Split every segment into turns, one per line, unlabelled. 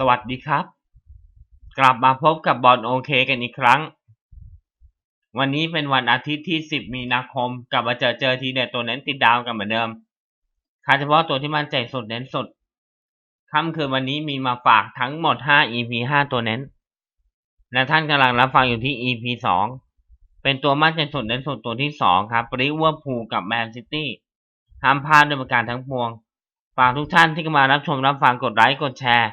สวัสดีครับ กลับมาพบกับบอลโอเคกันอีกครั้ง วันนี้เป็นวันอาทิตย์ที่ 10 มีนาคม กลับมาเจอเจอทีเด็ดตัวเน้นติดดาวกันเหมือนเดิมค่าเฉพาะตัวที่มั่นใจสุดเน้นสุดค่ำคืนวันนี้มีมาฝากทั้งหมด 5 EP 5 ตัวเน้น และท่านกำลังรับฟังอยู่ที่ EP 2 เป็นตัวมั่นใจสุดเน้นสุดตัวที่ 2 ครับริเวอร์พูลกับแมนซิตี้ห้ามพลาดด้วยประการทั้งปวงฝากทุกท่านที่เข้ามารับชมรับฟังกดไลค์กดแชร์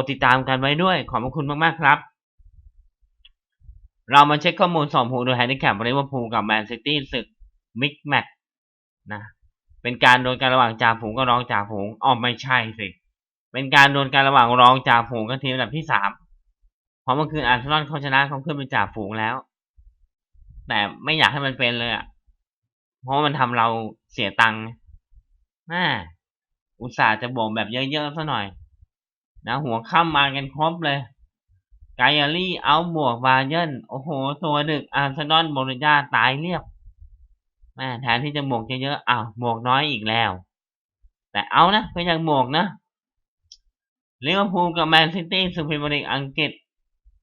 ดติดตามกันไว้ด้วย ขอบพระคุณมาก ๆ ครับ เรามาเช็คข้อมูลสองผูโดยแฮนดิแคปลิเวอร์พูลกับแมนซิตี้ศึกมิกแมตนะเป็นการโดนกันระหว่างจ่าฝูงกับรองจ่าฝูงอ๋อไม่ใช่สิเป็นการโดนกันระหว่างรองจ่าฝูงกับทีมอันดับที่สามเพราะเมื่อคืนอาร์เซนอลเขาชนะเขาขึ้นเป็นจ่าฝูงแล้ว แต่ไม่อยากให้มันเป็นเลยอะเพราะมันทำเราเสียตังค์น่าอุตส่าห์จะบ่มแบบเยอะๆซะหน่อย นะหัวค่ำมากันครบเลยไกอารี่เอาบวกบาเยนโอ้โห ตัวดึกอาร์เซนอลโบรยาตายเรียบแม่แทนที่จะบวกเยอะๆอ้าวบวกน้อยอีกแล้ว แต่เอานะก็ยังบวกนะลิเวอร์พูลกับแมนซิตี้ซูเปอร์ลีกอังกฤษ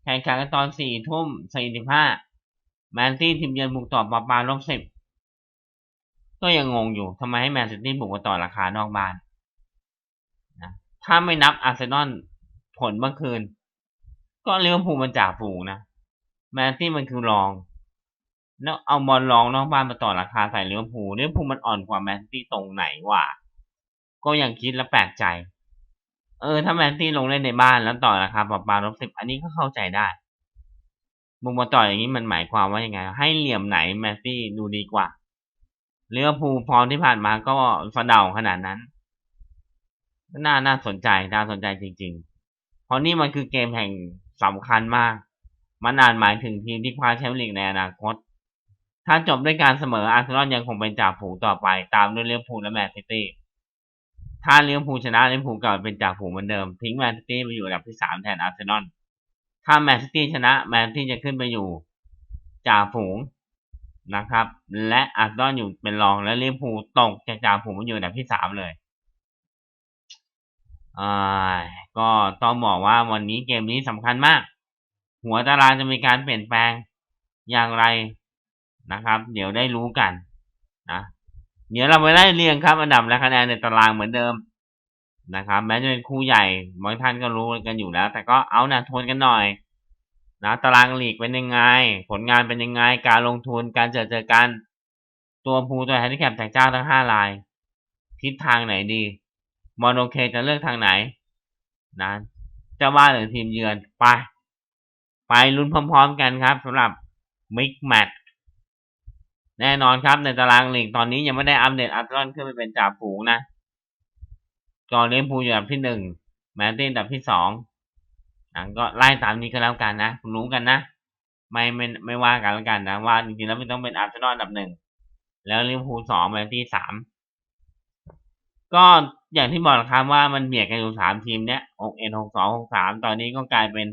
แข่งขันกันตอนสี่ทุ่มสี่สิบห้าแมนซิตี้ทีมเยือนบุกต่อปาปาลบสิบก็ยังงงอยู่ทำไมให้แมนซิตี้บุกมาต่อราคานอกบ้าน ถ้าไม่นับอาร์เซนอลผลเมื่อคืน ก็เลิเวอร์พูมันจ่าฝูงนะแมนซิตี้มันคือรอง แล้วเอาบอลรองนอกบ้านมาต่อราคาใส่เลิเวอร์พูลลิเวอร์พูมันอ่อนกว่าแมนซิตี้ตรงไหนวะก็ยังคิดและแปลกใจ เออ ถ้าแมนซิตี้ลงเล่นในบ้านแล้วต่อราคาปาปาลบสิบอันนี้ก็เข้าใจได้มุมมาต่ออย่างนี้มันหมายความว่ายังไง ให้เหลี่ยมไหนแมนซิตี้ดูดีกว่าเลิเวอร์พูลฟอร์มที่ผ่านมาก็สะเดาขนาดนั้น น่าน่าสนใจน่าสนใจจริง ๆ เพราะนี่มันคือเกมแห่งสำคัญมาก มันอาจหมายถึงทีมที่คว้าแชมป์ลีกในอนาคต ถ้าจบด้วยการเสมออาร์เซนอลยังคงเป็นจ่าฝูงต่อไป ตามด้วยลิเวอร์พูและแมนซิตี้ถ้าเลิเวอร์พูชนะเลิเวอร์พูกลับเป็นจ่าฝูงเหมือนเดิม ทิ้งแมนซิตี้ไปอยู่อันดับที่สามแทนอาร์เซนอลถ้าแมนซิตี้ชนะแมนซิตี้จะขึ้นไปอยู่จ่าฝูงนะครับ และอาร์เซนอลอยู่เป็นรองและลิเวอร์พูลตกจากจ่าฝูงมาอยู่อันดับที่สามเลย อ่าก็ต้องบอกว่าวันนี้เกมนี้สำคัญมาก หัวตารางจะมีการเปลี่ยนแปลงอย่างไรนะครับ เดี๋ยวได้รู้กันนะเดี๋ยวเราไปไล่เรียงครับอันดับและคะแนนในตารางเหมือนเดิมนะครับ แม้จะเป็นคู่ใหญ่บางท่านก็รู้กันอยู่แล้ว แต่ก็เอานะทวนกันหน่อยนะตารางลีกเป็นยังไง ผลงานเป็นยังไง การลงทุนการเจอเจอกัน ตัวภูตัวแฮนดิแคปจากเจ้าทั้งห้าราย ทิศทางไหนดี มอนโอเคจะเลือกทางไหนนะเจ้าบ้านหรือทีมเยือนไป ไปลุ้นพร้อมๆกันครับสำหรับมิกแมตแน่นอนครับในตารางลีกตอนนี้ยังไม่ได้อัปเดตอัลตรอนขึ้นไปเป็นจ่าฝูงนะกอเลี้ยงภูอยู่อันดับที่หนึ่งแมนตี้อันดับที่สองนะก็ไล่ตามนี้ก็แล้วกันนะรู้กันนะ ไม่ไม่ไม่ว่ากันแล้วกันนะว่าจริงๆแล้วไม่ต้องเป็นอาร์เซนอลอันดับหนึ่งแล้วลิเวอร์พูลสองแมนตี้สาม ก็อย่างที่บอกครับว่ามันเบียดกันอยู่สามทีมเนี้ยหกเอ็นหกสองหกสามตอนนี้ก็กลายเป็น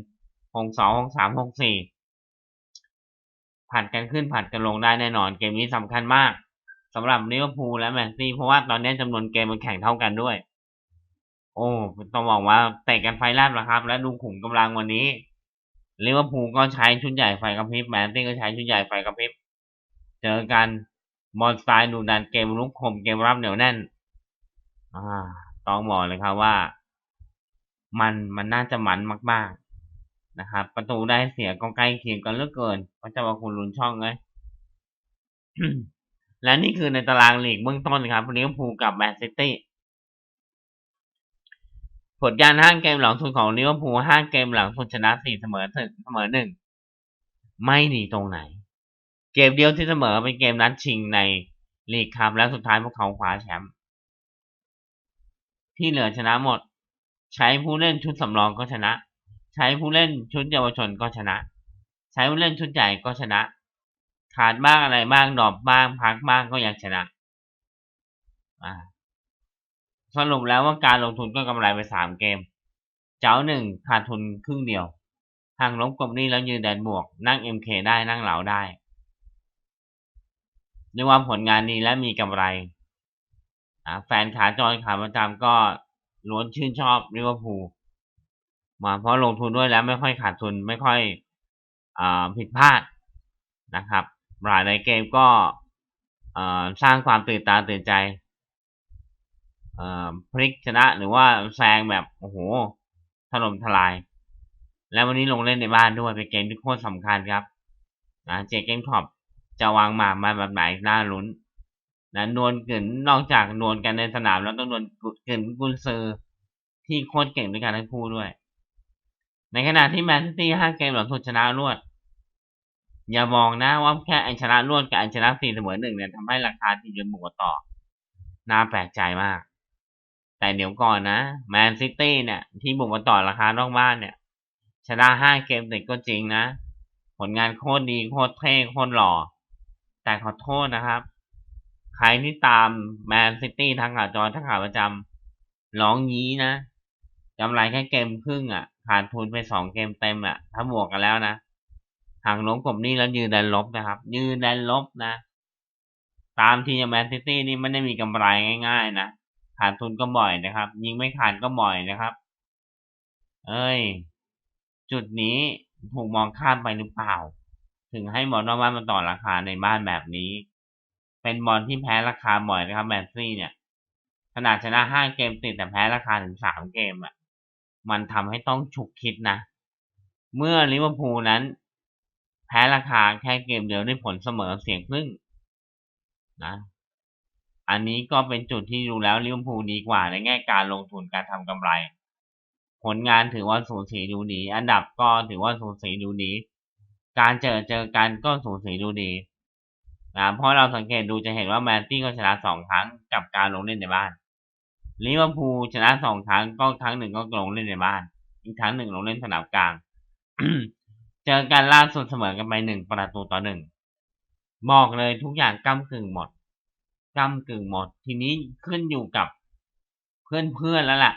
หกสองหกสามหกสี่ผัดกันขึ้นผัดกันลงได้แน่นอน เกมนี้สำคัญมากสำหรับลิเวอร์พูลและแมนซีเพราะว่าตอนนี้จำนวนเกมมันแข่งเท่ากันด้วย โอ้ต้องบอกว่าเตะกันไฟแลบแล้วครับ และดูขุมกำลังวันนี้ลิเวอร์พูลก็ใช้ชุดใหญ่ไฟกระพริบแมนซีก็ใช้ชุดใหญ่ไฟกระพริบเจอกันบอลสไตล์ดูดันเกมลุกคมเกมรับเหนียวแน่น อ่า ต้องบอกเลยครับว่า มันมันน่าจะมันมาก ๆ นะครับ ประตูได้เสียก็ใกล้เคียงกันเหลือเกินก็จะมาคุณลุนช่องเลยและนี่คือในตารางลีกเบื้องต้นครับลิเวอร์พูลกับแมนซิตี้ผลการห้างเกมหลังสุดของลิเวอร์พูลห้าเกมหลังสุดชนะสี่เสมอถึงเสมอหนึ่งไม่หนีตรงไหน เกมเดียวที่เสมอเป็นเกมนัดชิงในลีกครับและสุดท้ายพวกเขาคว้าแชมป์ ที่เหลือชนะหมด ใช้ผู้เล่นชุดสำรองก็ชนะ ใช้ผู้เล่นชุดเยาวชนก็ชนะ ใช้ผู้เล่นชุดใหญ่ก็ชนะ ขาดบ้างอะไรบ้างดรอปบ้างพักบ้างก็ยังชนะสรุปแล้วว่าการลงทุนก็กำไรไปสามเกม เจ้าหนึ่งขาดทุนครึ่งเดียวทางลบกบนี้แล้วยืนแดนบวก นั่ง MK ได้นั่งเหลาได้เรียกว่าผลงานดีและมีกำไร แฟนขาจรขาประจำก็ล้วนชื่นชอบลิเวอร์พูลมาเพราะลงทุนด้วยแล้วไม่ค่อยขาดทุนไม่ค่อยอผิดพลาดนะครับหลายในเกมก็สร้างความตื่นตาตื่นใจพลิกชนะหรือว่าแซงแบบโอ้โหถล่มทลาย แล้ววันนี้ลงเล่นในบ้านด้วยเป็นเกมที่โคตรสำคัญครับนะเจเกมท็อปจะวางหมากมาแบบไหนน่าลุ้น นะนวลกึนนอกจากนวลกันในสนามแล้วต้องนวลกึนกุนซือที่โคตรเก่งด้วยกันทั้งคู่ด้วย ในขณะที่แมนซิตี้ห้าเกมหลังสุดชนะรวด อย่ามองนะว่าแค่อันชนะรวดกับอันชนะสี่เสมอหนึ่งเนี่ยทำให้ราคาทีมยืนบวกต่อ น่าแปลกใจมาก แต่เดี๋ยวก่อนนะแมนซิตี้เนี่ยที่บุกมาต่อราคานอกบ้านเนี่ย ชนะห้าเกมติดก็จริงนะ ผลงานโคตรดีโคตรเท่โคตรหล่อ แต่ขอโทษนะครับ ครที่ตามแมนซิตี้ทางขาจรทางขาประจำร้องยี้นะกำไรแค่เกมครึ่งอะขาดทุนไปสองเกมเต็มอะ ถ้าบวกกันแล้วนะห่างล้มกบนี้แล้วยืนแดนลบนะครับ ยืนแดนลบนะ ตามทีมแมนซิตี้นี่ไม่ได้มีกำไรง่าย ๆ นะขาดทุนก็บ่อยนะครับ ยิงไม่ขาดก็บ่อยนะครับ เอ้ย จุดนี้ถูกมองข้ามไปหรือเปล่า ถึงให้บอนอกบ้านมาต่อราคาในบ้านแบบนี้ เป็นบอลที่แพ้ราคาบ่อยนะครับแมนซี่เนี่ย ขนาดชนะห้าเกมติดแต่แพ้ราคาถึงสามเกมอะ มันทำให้ต้องฉุกคิดนะ เมื่อลิเวอร์พูลนั้น แพ้ราคาแค่เกมเดียวได้ผลเสมอเสียงครึ่งนะอันนี้ก็เป็นจุดที่ดูแล้วลิเวอร์พูลดีกว่าในแง่การลงทุนการทำกำไร ผลงานถือว่าสูสีดูดี อันดับก็ถือว่าสูสีดูดี การเจอเจอกันก็สูสีดูดี นะเพราะเราสังเกตดูจะเห็นว่าแมนตี้ก็ชนะสองครั้งกับการลงเล่นในบ้านลิเวอร์พูลชนะสองครั้งก็ครั้งหนึ่งก็ลงเล่นในบ้าน อีกครั้งหนึ่งลงเล่นสนามกลาง เจอกันล่าสุดเสมอกันไปหนึ่งประตูต่อหนึ่งบอกเลยทุกอย่างก้ากึ่งหมดก้ากึ่งหมด ทีนี้ขึ้นอยู่กับเพื่อนๆแล้วล่ะ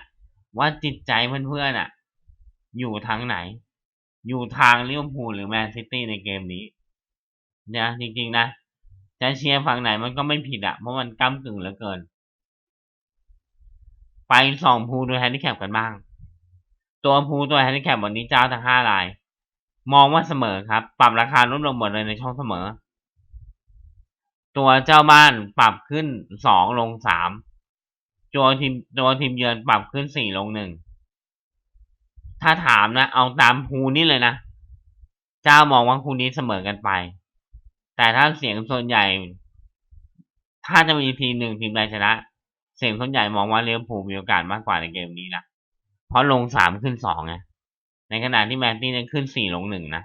ว่าจิตใจเพื่อนๆอะ อยู่ทางไหน อยู่ทางลิเวอร์พูลหรือแมนซิตี้ในเกมนี้เนี่ยจริงๆนะ จะเชียร์ฝั่งไหนมันก็ไม่ผิดอะเพราะมันก้ากึ่งเหลือเกิน ไปสองพูดยแฮนดิแคปกันบ้าง ตัวพูตัวแฮนดิแคปวันนี้เจ้าทั้งห้าราย มองว่าเสมอครับ ปรับราคาลดลงหมดเลยในช่องเสมอ ตัวเจ้าบ้านปรับขึ้นสองลงสามตัวทีมตัวทีมเยือนปรับขึ้นสี่ลงหนึ่งถ้าถามนะ เอาตามพูนี่เลยนะ เจ้ามองว่าคู่นี้เสมอกันไป แต่ถ้าเสียงส่วนใหญ่ ถ้าจะมีทีมหนึ่งทีมใดชนะ เสียงส่วนใหญ่มองว่าเลี้ยวผูมีโอกาสมากกว่าในเกมนี้นะเพราะลงสามขึ้นสองไงในขณะที่แมนตี้นั้นขึ้นสี่ลงหนึ่งนะ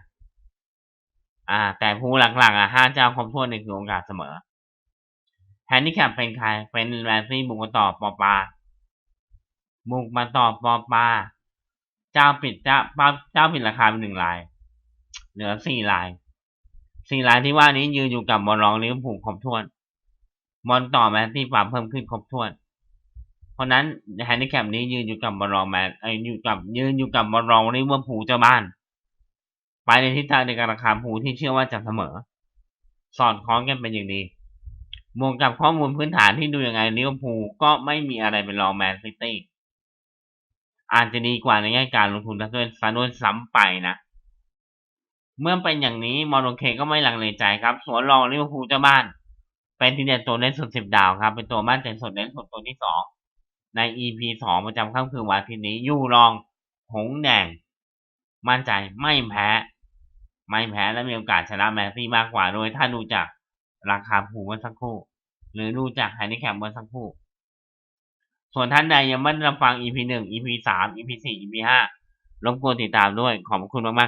อ่า แต่ผู้หลักๆอะห้าเจ้าครบถ้วนในคือโอกาสเสมอแฮนดิแคปเป็นใครเป็นแมนซี่บุกมาต่อปอปาบุกมาต่อปอปาเจ้าปิดเจ้าเจ้าปิดราคาเป็นหนึ่งลาย เหลือสี่ลาย สี่ลายที่ว่านี้ยืนอยู่กับบอลรองลิเวอร์พูลครบถ้วน บอลต่อแมนซี่ปรับเพิ่มขึ้นครบถ้วน เพราะนั้นแฮนดิแคปนี้ยืนอยู่กับบอลรองแมนไอยอยู่กับยืนอยู่กับบอลรองลิเวอร์พูลเจ้าบ้าน ไปในทิศทางในการราคาผูที่เชื่อว่าจะเสมอ สอดคล้องกันเป็นอย่างดีบวกกับข้อมูลพื้นฐานที่ดูยังไงลิเวอร์พูลก็ไม่มีอะไรเป็นรองแมนซิตี้อาจจะดีกว่าในแง่การลงทุนด้วยซะด้วยซ้ำไปนะ เมื่อเป็นอย่างนี้มอร์เคก็ไม่หลังเลใจครับ สวนรองลิเวอร์พูลเจ้าบ้าน เป็นทีเด็ดตัวเล่นสุดสิบดาวครับ เป็นตัวมั่นใจสุดเล่นสุดตัวที่สองใน EP สองประจำค่ำคืนวันทิตย์นี้ยู่รองหงแดง มั่นใจไม่แพ้ ไม่แพ้และมีโอกาสชนะแมนซี่มากกว่าโดยถ้าดูจากราคาผูเมื่อสักครู่ หรือดูจากแฮนดิแคปเมื่อสักครู่ ส่วนท่านใดยังไม่ได้รับฟัง EP หนึ่ง EP สาม EP สี่ EP ห้ารบกวนติดตามด้วยขอบคุณมากๆ